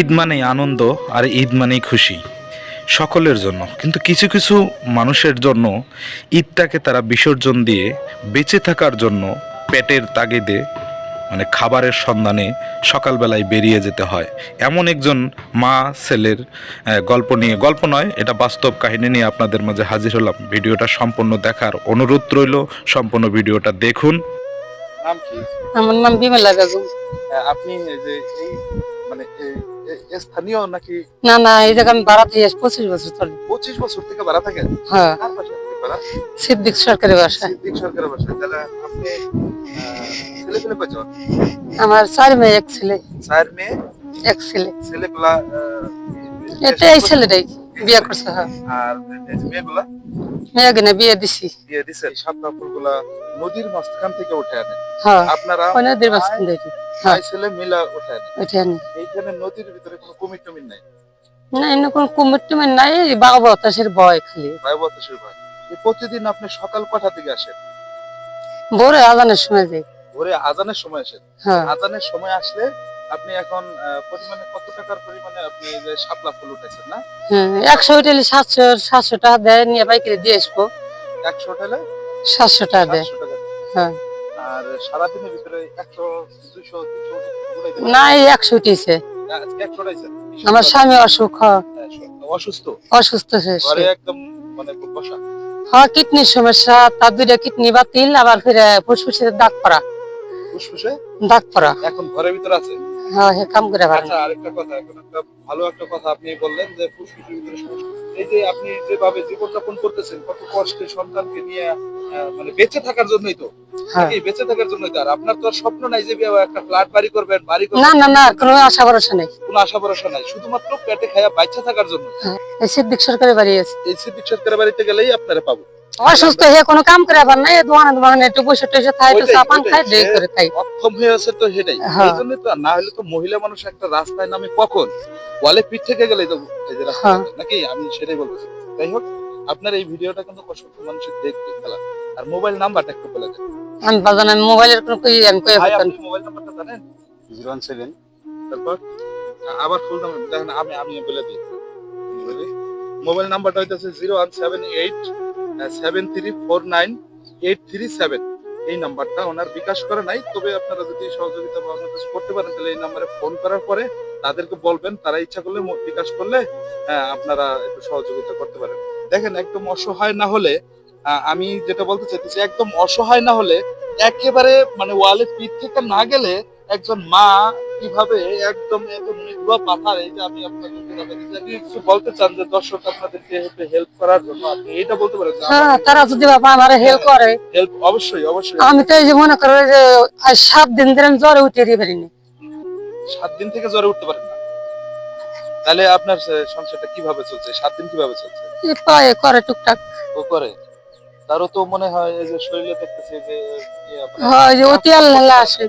ঈদ মানেই আনন্দ আর ঈদ মানেই খুশি সকলের জন্য। কিন্তু কিছু কিছু মানুষের জন্য ঈদটাকে তারা বিসর্জন দিয়ে বেঁচে থাকার জন্য পেটের তাগিদে মানে খাবারের সন্ধানে সকালবেলায় বেরিয়ে যেতে হয়। এমন একজন মা ছেলের গল্প নিয়ে গল্প নয় এটা বাস্তব কাহিনী নিয়ে আপনাদের মাঝে হাজির হলাম। ভিডিওটা সম্পূর্ণ দেখার অনুরোধ রইল সম্পূর্ণ ভিডিওটা দেখুন। আমার নাম বিমলা বেগম। আপনি যে এই মানে স্থানীয় নাকি? না না এই জায়গা আমি বাড়াতে পঁচিশ বছর ধরে পঁচিশ বছর থেকে বাড়া থাকেন? হ্যাঁ। থেকে ভাড়া সিদ্দিক সিদ্দিক সরকারের বাসায় তাহলে আপনি আহ, ছেলে আমার চার মেয়ে এক ছেলে। চার মেয়ে? এক ছেলে। ছেলেগুলা এটা এই ছেলেটাই। বিয়ে করছে হ্যাঁ। আর এই যে মেয়েগুলা বিয়ে দিছি। দিছে? সাপনা ফুলগুলা নদীর মাঝখান থেকে উঠে আনে। হ্যাঁ আপনারা নদীর মাঝখান থেকে। হ্যাঁ। ছেলে মিলা উঠে আনে। ওইটা আনি। এইখানে নদীর ভিতরে কোনো কুমির টুমির নাই? না এমনি কোন কুমির টুমির নাই বাবা বাতাসের ভয় খালি। ভয় বাতাসের ভয়। প্রতিদিন আপনি সকাল কটা থেকে আসেন? ভোরে আজানের সময় যাই। ভোরে আজানের সময় আসেন। হ্যাঁ। আজানের সময় আসলে আপনি এখন আহ, পরিমাণে কত টাকার পরিমাণে আপনি যে শাপলা ফুল উঠেছেন না? হ্যাঁ একশো উঠেলে সাতশো সাতশো টাকা দেয় নিয়ে বাইকের দিয়ে আসব। একশো ঠেলে সাতশো টাকা দেয়। হ্যাঁ। আর সারাদিনের ভিতরে একশো পারেন? না একশো উঠেছে? আমার স্বামী অসুখ অসুস্থ। অসুস্থ একদম মানে খুব বসা। হ্যাঁ কিডনির সমস্যা তার দুইটা কিডনি বাতিল আবার ফিরে ফুসফুসের দাগ পড়া। ফুসফুসে দাগ পড়া এখন ঘরের ভিতরে আছে? হ্যাঁ হে কাম করে আচ্ছা আরেকটা কথা এখন একটা ভালো একটা কথা আপনি বললেন যে ফুসফুসের ভিতরে সমস্যা। এই যে আপনি যেভাবে জীবনযাপন করতেছেন কত কষ্টে সন্তানকে নিয়ে মানে বেঁচে থাকার জন্যই তো। হ্যাঁ। বেঁচে থাকার জন্যই তো? আর আপনার তো আর স্বপ্ন নাই যে একটা ফ্ল্যাট বাড়ি করবেন বাড়ি না করবেন না না কোনো আশা ভরসা নেই। কোনো আশা ভরসা নাই শুধুমাত্র পেটে খায়া বাচ্চা থাকার জন্য। এই সিদ্দিক সরকারি বাড়ি আছে। এই সিদ্দিক সরকারের বাড়িতে গেলেই আপনারা পাবো। অসুস্থ হয়ে কোনো কাম করে আবার নাই দোকানে দোকানে একটু বসে টসে খাই একটু চা পান খাই ড্রিঙ্ক করে খাই। অক্ষম হয়ে আছে তো সেটাই। হ্যাঁ। এই জন্য তো না হলে তো মহিলা মানুষ একটা রাস্তায় নামে কখন? ওয়ালে পিঠ থেকে গেলেই তো এই যে রাস্তা হ্যাঁ। নাকি? আমি সেটাই বলতেছি যাই হোক আপনার এই ভিডিওটা কিন্তু অসংখ্য মানুষের দেখবে খেলা। আর মোবাইল নাম্বারটা একটু বলে দেন। আমি বাজান আমি মোবাইলের কোনো কই আমি কই আপনি মোবাইল নাম্বারটা জানেন? Zero one seven. তারপর আবার ফুল নাম্বার দেখেন আমি আমি বলে দিই। মোবাইল নাম্বারটা হইতেছে zero one seven three four nine eight three seven এই নাম্বারটা ওনার বিকাশ করে নাই, তবে আপনারা যদি সহযোগিতা বা অন্য করতে পারেন, তাহলে এই নাম্বারে ফোন করার পরে তাদেরকে বলবেন, তারা ইচ্ছা করলে বিকাশ করলে আপনারা একটু সহযোগিতা করতে পারেন। দেখেন, একদম অসহায় না হলে আমি যেটা বলতে চাইতেছি, একদম অসহায় না হলে একেবারে মানে ওয়ালে পিঠ থেকে না গেলে একজন মা কীভাবে একদম এত নির্ভর পাথার যে আমি আপনাকে আপনি কিছু বলতে চান যে দর্শক আপনাদেরকে হেল্প করার জন্য? আপনি এইটা বলতে পারেন হ্যাঁ তারা যদি বাবা আমার হেল্প করে হেল্প অবশ্যই অবশ্যই। আমি তো এই যে মনে করো যে আজ সাত দিন ধরে আমি জ্বরে উঠে দিয়ে পারিনি সাত দিন থেকে জ্বরে উঠতে পারেন না। তাহলে আপনার সংসারটা কীভাবে চলছে? সাত দিন কীভাবে চলছে? পায়ে করে টুকটাক। ও করে? তারও তো মনে হয় এই যে শরীরে দেখতেছে যে হয় যে অতি আল্লাহ আসে।